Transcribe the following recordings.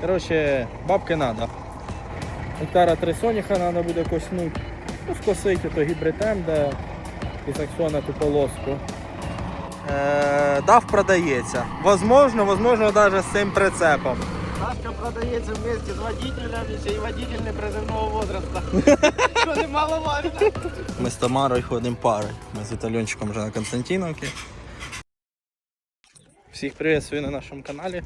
Коротше, бабки треба. Гектара три соняха треба буде коснути. Ну, скосити то гібритем, де і саксона ту полоску. Е, дав продається. Возможно, возможно, навіть з цим прицепом. Тачка продається вместе з водителем, і ще й водитель не приземного возраста. Що немаловажно. Ми з Тамарою ходимо парою. Ми з Вітальончиком вже на Константиновці. Всіх приветствую на нашому каналі.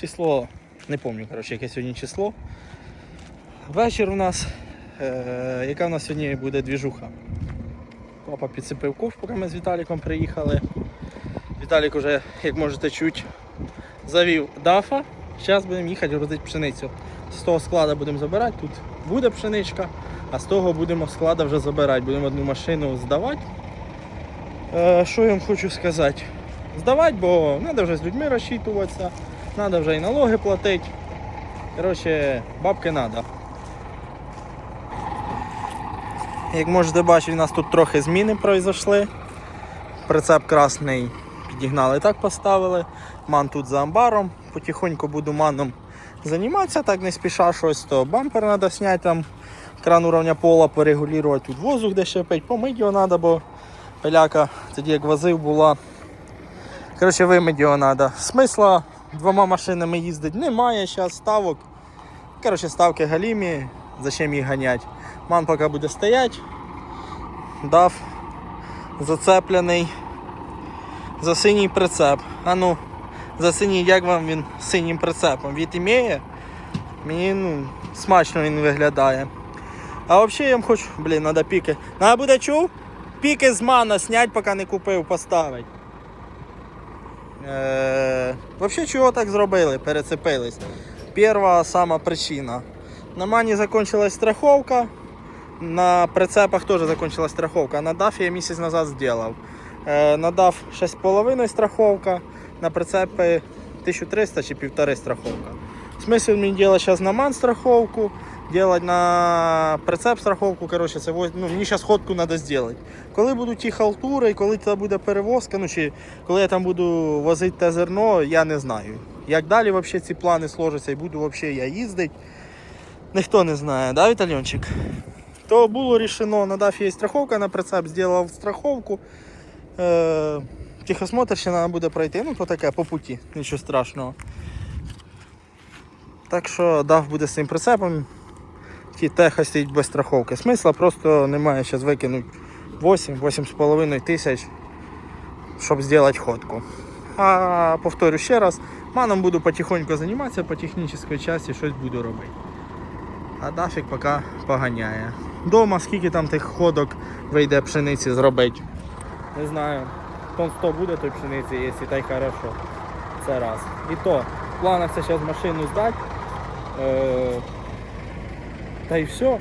Число, не пам'ятаю, коротше, яке сьогодні число. Вечір у нас. Е, яка у нас сьогодні буде двіжуха? Папа підсипив ковш, поки ми з Віталіком приїхали. Віталік уже, як можете чути, завів дафа. Зараз будемо їхати грузити пшеницю. З того складу будемо забирати. Тут буде пшеничка, а з того будемо склада вже забирати. Будемо одну машину здавати. Е, що я вам хочу сказати? Здавати, бо треба вже з людьми розчитуватися, треба вже і налоги платити. Коротше, бабки треба. Як можете бачити, у нас тут трохи зміни пройшли. Прицеп красний підігнали так поставили. Ман тут за амбаром. Потихоньку буду маном займатися, так не спіша щось, то бампер треба зняти там, кран уровня пола порегулювати, тут воздух де щепить, помити його треба, бо пиляка тоді як возив була. Коротше, вимити його треба. Смисла двома машинами їздити немає, зараз ставок. Коротше, ставки галімі, зачем їх ганять. Ман поки буде стоять, дав зацеплений за синій прицеп. А ну, за синій, як вам він синім прицепом? Від імеє? Мені ну, смачно він виглядає. А взагалі я хочу, блін, треба піки. Надо буде чув? Піки з мана снять, поки не купив, поставить. Е, взагалі чого так зробили? Перецепились. Перша сама причина. На мані закончилась страховка. На прицепах теж закончилась страховка. На DAF я місяць назад зробив. Е, на DAF 6,5 страховка, на прицепи 1300 чи 1,5 страховка. Смисл мені робити зараз на ман страховку, делать на прицеп страховку. Коротше, це ну, мені зараз ходку треба зробити. Коли будуть ті халтури, і коли це буде перевозка, ну, чи коли я там буду возити те зерно, я не знаю. Як далі вообще ці плани сложаться і буду вообще я їздити, ніхто не знає, да, Вітальончик? То було рішено, на DAF є страховка на прицеп, зробив страховку. Е, Техосмотр ще треба буде пройти, ну то таке по путі, нічого страшного. Так що DAF буде з цим прицепом. Ті теха стоїть без страховки. Смисла просто немає зараз викинути 8-8,5 тисяч, щоб зробити ходку. А повторю ще раз, маном буду потихоньку займатися по технічній часті, щось буду робити. А дафік поки поганяє. Дома скільки там тих ходок вийде пшениці зробити. Не знаю. Тон 100 буде той пшениці, якщо та й хорошо. Це раз. І то, в планах це зараз машину здати. Та й все.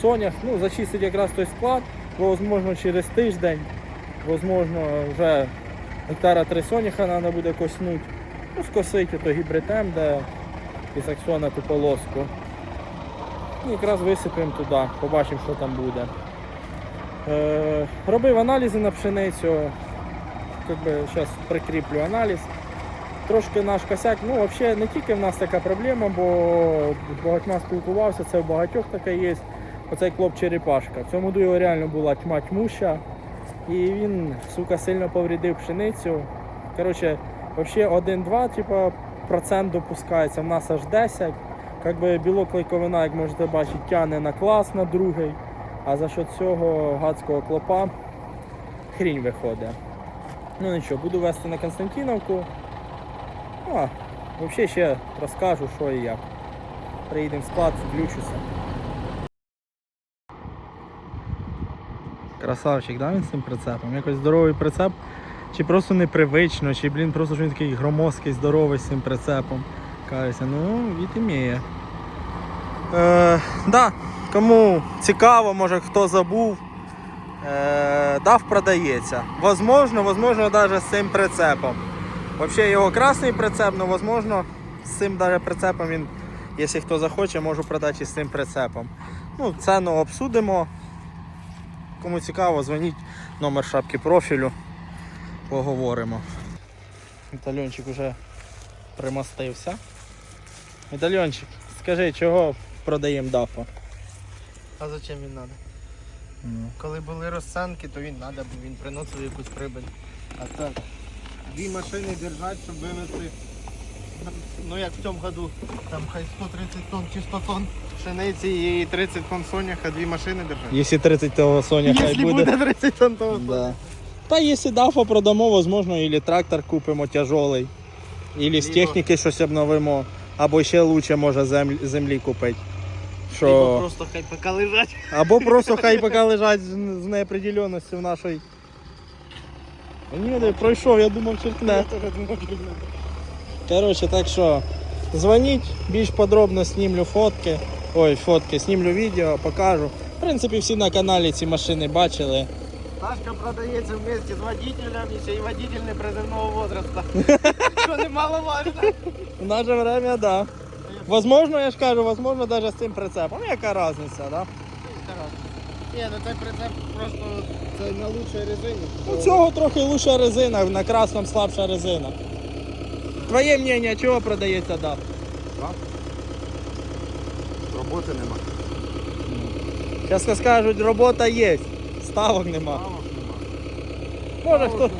Сонях, ну, зачистить якраз той склад, бо, возможно, через тиждень, возможно, вже гектара три соняха треба буде коснути. Ну, скосити то гібритем, де і саксона ту полоску. І якраз висипемо туди, побачимо, що там буде. Е, робив аналізи на пшеницю. Зараз прикріплю аналіз. Трошки наш косяк, ну взагалі не тільки в нас така проблема, бо багатьма спілкувався, це в багатьох така є. Оцей клоп черепашка. В цьому його реально була тьма тьмуща. І він, сука, сильно повредив пшеницю. Коротше, взагалі 1-2 типа, процент допускається, в нас аж 10. Как би білок клейковина, як можете бачити, тягне на клас на другий. А за що цього гадського клопа хрінь виходить. Ну нічого, буду вести на Константиновку. А взагалі ще розкажу, що і як. Приїдемо в склад, включуся. Красавчик, да, він з цим прицепом? Якось здоровий прицеп. Чи просто непривично, чи блін, просто що він такий громоздкий, здоровий з цим прицепом. Кажеться, ну, від імеє. Е, да, кому цікаво, може хто забув. Е, дав продається. Возможно, возможно, навіть з цим прицепом. Взагалі його красний прицеп, але возможно, з цим даже прицепом він, якщо хто захоче, можу продати і з цим прицепом. Ну, ціну обсудимо. Кому цікаво, дзвоніть номер шапки профілю. Поговоримо. Вітальончик вже примостився. Вітальончик, скажи, чого продаємо дафа? А зачем він треба? Коли були розценки, то він треба, бо він приносив якусь прибыль. А так, дві машини держать, щоб вивезти, ну як в цьому году, там хай 130 тонн чи 100 тонн пшениці і 30 тонн соняха, дві машини держать. Якщо 30 того Соня хай Якщо буде. буде 30 тонн, то Да. Та якщо дафа продамо, возможно, і трактор купимо тяжелий, і з Либо- техніки щось обновимо, або ще лучше може землі, землі купити. Що... просто хай поки лежать. Або просто хай поки лежать з, з неопределенністю в нашій. Ні, не пройшов, я думав, черкне. Коротше, так що дзвоніть, більш подробно знімлю фотки. Ой, фотки, знімлю відео, покажу. В принципі, всі на каналі ці машини бачили. Ташка продається вместе з водителем, і ще й водитель не приземного возраста. Що немаловажно. В наше время, да. Возможно, я ж кажу, возможно, даже з цим прицепом. Ну, Яка різниця, да? Ні, ну цей прицеп просто це на лучшій резині. У цього трохи лучша резина, на красному слабша резина. Твоє мнение, чого продається DAF? Роботи нема. Зараз скажуть, робота є, ставок нема. Може хто,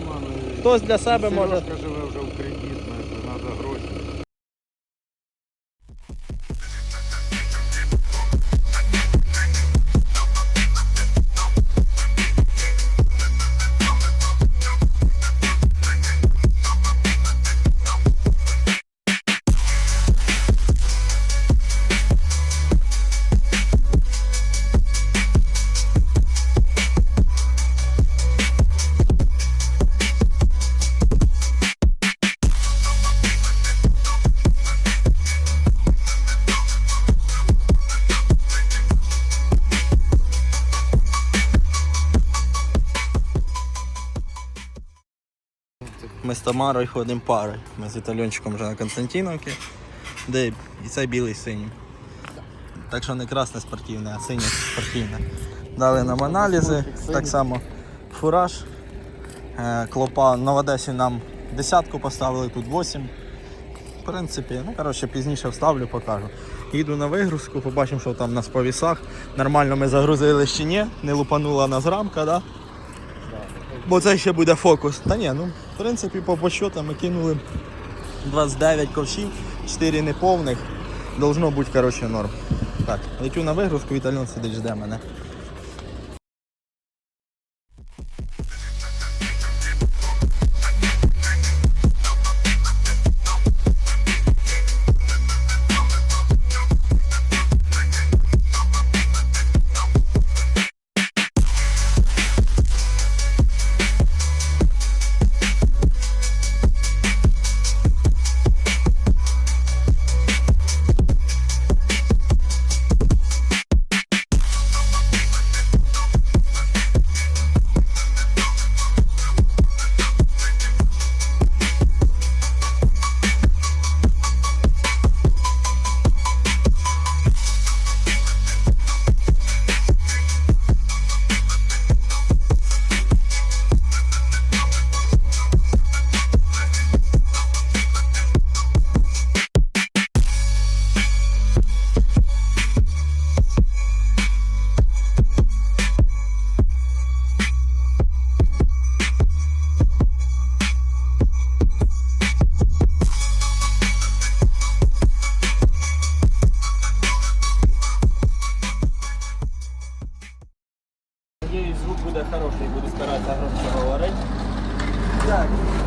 хтось для себе може. Живе вже в кредит, треба гроші. Ми з Тамарою ходимо парою. Ми з Вітальончиком вже на Константиновці, де і це білий з синім. Так що не красне спортивне, а синє спортивне. Дали нам аналізи, так само фураж. Е, Клопа на Одесі нам десятку поставили, тут 8. В принципі, ну коротше, пізніше вставлю, покажу. Їду на вигрузку, побачимо, що там у нас по вісах. Нормально ми загрузили чи ні, не лупанула нас рамка, да? Бо це ще буде фокус. Та ні, ну, в принципі, по почотам ми кинули 29 ковшів, 4 неповних. Должно бути, коротше, норм. Так, летю на вигрузку, Вітальон сидить, жде мене.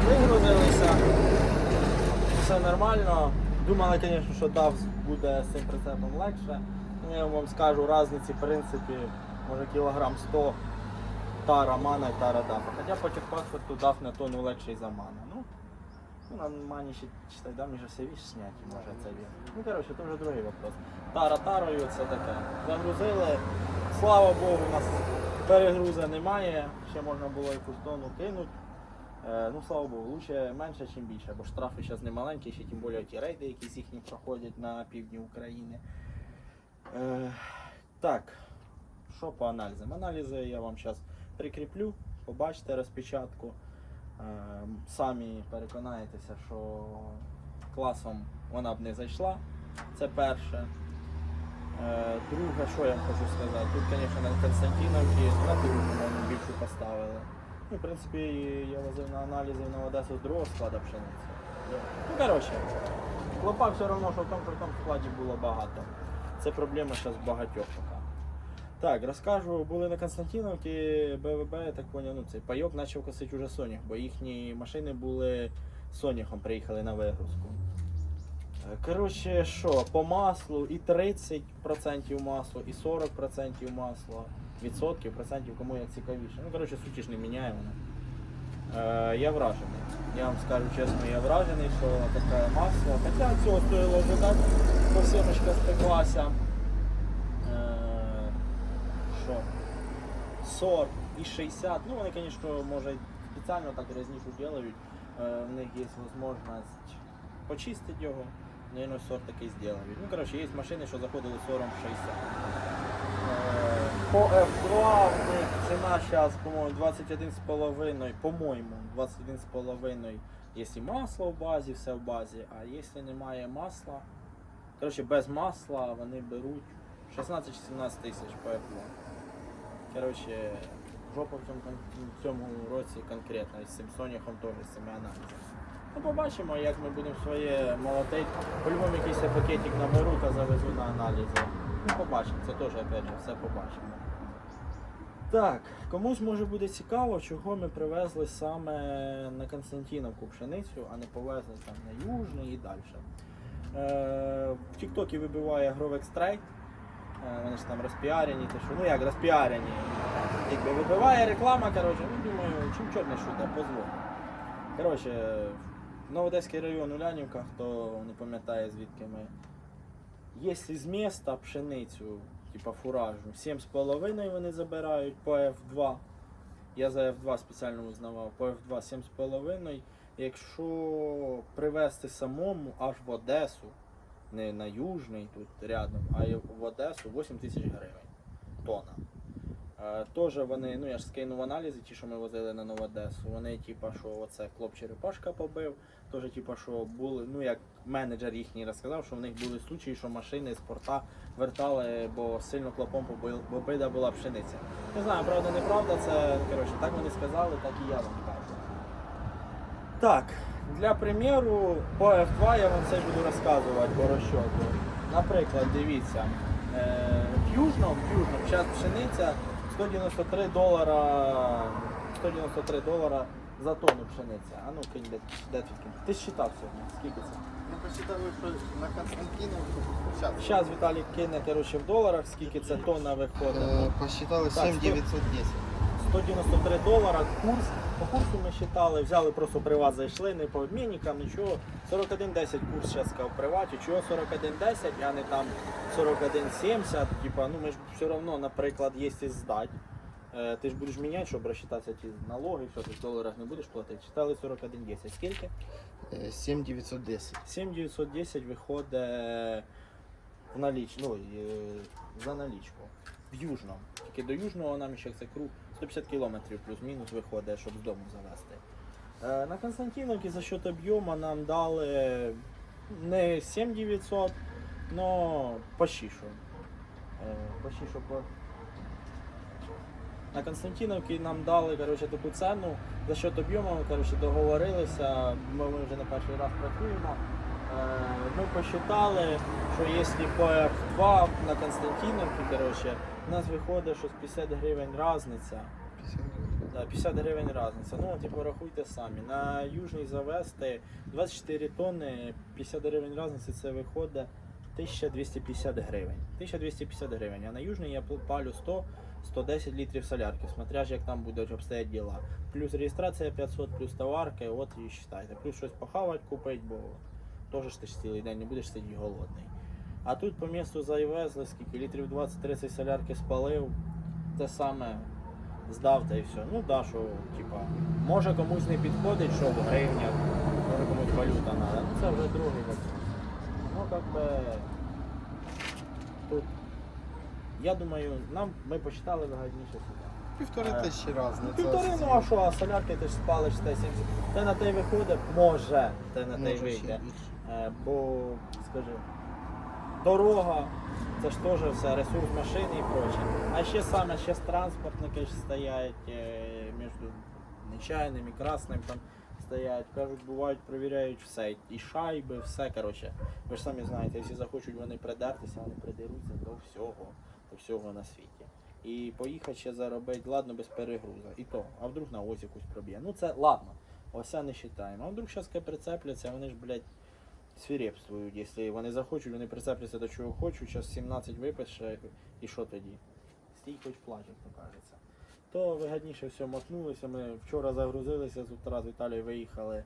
Вигрузилися. Все нормально. Думали, звісно, що DAF буде з цим прицепом легше. Ну, Я вам скажу різниці, в принципі, може кілограм 100 тара мана і тара дафа. Хоча по техпаспорту DAF на тонну легший за мана. Ну, ну на мані ще читай, да, вже все віж зняті, може це він. Ну, коротше, це вже другий вопрос. Тара тарою це таке. Загрузили. Слава Богу, у нас перегруза немає. Ще можна було якусь тонну кинути. Е, ну, слава Богу, лучше менше, ніж більше, бо штрафи зараз не маленькі, ще тим більше ті рейди, які їхні проходять на півдні України. Е, так, що по аналізам? Аналізи я вам зараз прикріплю, побачите розпечатку. Е, самі переконаєтеся, що класом вона б не зайшла. Це перше. Е, Друге, що я хочу сказати, тут, звісно, на Константиновці на другу більшу поставили. Ну, в принципі, я возив на аналізи на Одесу з другого складу пшениці. Ну, коротше, клопа все одно, що в тому, що в тому складі було багато. Це проблема зараз багатьох поки. Так, розкажу, були на Константиновці, БВБ, я так поняв, ну цей пайок почав косити уже Сонях, бо їхні машини були Соняхом, приїхали на вигрузку. Е, Коротше, що, по маслу і 30% масла, і 40% масла, відсотків, процентів, кому як цікавіше. Ну, коротше, суті ж не міняє воно. Е, я вражений. Я вам скажу чесно, я вражений, що таке масло. Хоча цього стоїло ожидати, бо сімочка спеклася. Е, Що? 40 і 60. Ну, вони, звісно, може спеціально так різніше роблять. Е, В них є можливість почистити його. Наверное, сорт такий зробить. Ну, коротше, є машини, що заходили 40-60. Е, По F2 в них ціна зараз, по-моєму, 21,5, по-моєму, 21,5, якщо масло в базі, все в базі, а якщо немає масла, коротше, без масла вони беруть 16-17 тисяч по F2. Коротше, жопа в цьому, в цьому році конкретно, з цим Соняхом теж, з цими аналізами. Ну, побачимо, як ми будемо своє молотити. По-любому якийсь пакетик наберу та завезу на аналізи. Ну, побачимо, це теж опять же, все побачимо. Так, комусь може буде цікаво, чого ми привезли саме на Константиновку пшеницю, а не повезли там на Южний і далі. Е, в Тіктокі вибиває Trade. Е, Вони ж там розпіарені, те що, ну як розпіарені. Якби вибиває реклама, коротше, ну думаю, чим чорне шуте, позволь. Коротше, Новодеський район Улянівка, хто не пам'ятає звідки ми. Якщо з міста пшеницю, типа фуражну, 7,5 вони забирають по F2. Я за F2 спеціально узнавав, по F2 7,5. Якщо привезти самому аж в Одесу, не на Южний тут рядом, а в Одесу 8 тисяч гривень тонна. Е, Теж вони, ну я ж скинув аналізи, ті, що ми возили на Нову Одесу. Вони, типа, що оце хлоп черепашка побив. Теж, типа, що були, ну як менеджер їхній розказав, що в них були случаї, що машини з порта вертали, бо сильно клопом бида була пшениця. Не знаю, правда, неправда, це коротше, так вони сказали, так і я вам кажу. Так, для приміру, по F2 я вам це буду розказувати по розчоту. Наприклад, дивіться, е, в Южному, в Южному, зараз пшениця 193 долара, 193 долара за тонну пшениці. А ну кинь, де, де тут кинь? Ти считав сьогодні, скільки це? Ми посчитали, що на Константиновку зараз. Зараз Віталій кине коротше, в доларах, скільки це тонна виходить. Е, Посчитали Так, 7910. 193 долара курс. По курсу ми считали, взяли просто приват, зайшли, не по обмінникам, нічого. 41.10 курс зараз сказав в приваті. Чого 41.10, а не там 41.70. Типа, ну ми ж все одно, наприклад, якщо здати, е, ти ж будеш міняти, щоб розчитатися ті налоги, що ти в доларах не будеш платити. Читали 41.10. Скільки? Е, 7910. 7910 виходить в наліч, ну, е, за налічку. В Южному. Тільки до Южного нам ще це круг 150 кілометрів плюс-мінус виходить, щоб з дому завести. Е, На Константиновці за счет об'єму нам дали не 7900, но почти що. Почти що по... На Константиновці нам дали коротше, таку ціну за счет об'єму, договорилися, ми вже на перший раз працюємо. Е, Ми посчитали, що якщо по F2 на Константиновці, коротше, у нас виходить, що з 50 гривень різниця. Да, 50 гривень різниця. Ну, типу, рахуйте самі. На Южній завести 24 тонни, 50 гривень різниці, це виходить 1250 гривень. 1250 гривень. А на Южній я палю 100 110 літрів солярки, смотря ж як там будуть обстоять діла. Плюс реєстрація 500, плюс товарки, от і считайте. Плюс щось похавати купити, бо теж ж ти ж цілий день не будеш сидіти голодний. А тут по місту завезли, скільки літрів 20-30 солярки спалив, те саме здав та і все. Ну да, що, типа, може комусь не підходить, що в гривнях, може комусь валюта треба. Ну це вже другий вопрос. Ну как би тут. Я думаю, нам ми посчитали вигідніше сюди. Півтори Е, тисячі разниця. Півтори, ну а що, а солярки ти ж спалиш те 70. Те на те виходить, може, те на те вийде. Е, бо, скажи, дорога, це ж теж все, ресурс машини і проче. А ще саме ще транспортники ж стоять е, між нечайним і красним там стоять, кажуть, бувають, перевіряють все. І шайби, все. коротше. Ви ж самі знаєте, якщо захочуть вони придертися, вони придеруться до всього, до всього на світі. І поїхати ще заробити, ладно, без перегруза. І то, а вдруг на ось якусь проб'є. Ну це ладно, ося не вважаємо. А вдруг зараз прицепляться, вони ж, блядь, свирепствують. Якщо вони захочуть, вони прицепляться до чого хочуть, зараз 17 випише, і що тоді? Стій хоч плач, як то кажеться. То вигідніше все мотнулося. Ми вчора загрузилися з утра з Італії виїхали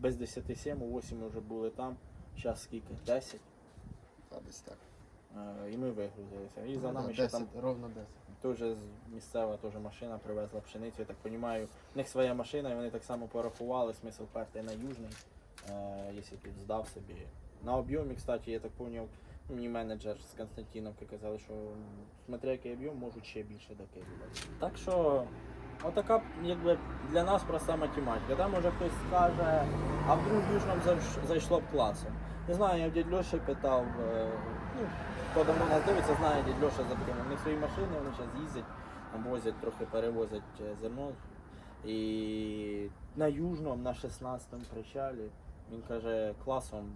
без 10 7, о 8 ми вже були там. Зараз скільки? 10. Та десь так. Е, І ми вигрузилися. І за Ну, нами да, ще 10, там ровно 10. Теж з- місцева теж машина привезла пшеницю, я так розумію. В них своя машина, і вони так само порахували, смисл перти на южний, якщо тут здав собі. На об'ємі, кстати, я так зрозумів, мені менеджер з Константиновки казали, що смотря який об'єм, можуть ще більше докидувати. Так що, отака якби для нас проста математика. Там може хтось скаже, а вдруг зайш- зайшло б класом. Не знаю, я в дядь Льоші питав, е, ну, хто давно нас дивиться, знає дядь Льоша за таким. Них свої машини, вони зараз їздять, возять, трохи перевозять е, зерно. І на Южному, на 16-му причалі, він каже, класом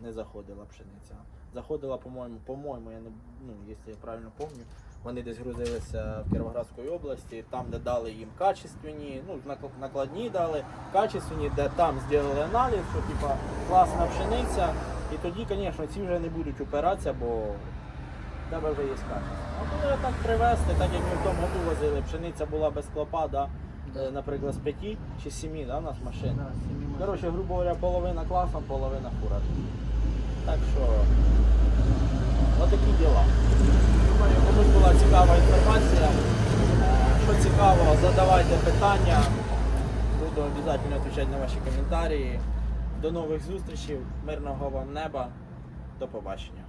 не заходила пшениця. Заходила, по-моєму, по-моєму, я не ну, якщо я правильно пам'ятаю, вони десь грузилися в Кіровоградській області, там, де дали їм качественні, ну, накладні дали, качественні, де там зробили аналіз, що типа класна пшениця. І тоді, звісно, ці вже не будуть упиратися, бо в тебе вже є качество. А коли так привезти, так як ми в тому году возили, пшениця була без клопа, да, е, наприклад, з п'яти чи з сімі, да, у нас машин. Да, машин. Коротше, грубо говоря, половина класом, половина фура. Так що, отакі діла. Думаю, комусь була цікава інформація. Е, Що цікаво, задавайте питання. Буду обов'язково відповідати на ваші коментарі. До нових зустрічей, мирного вам неба. До побачення.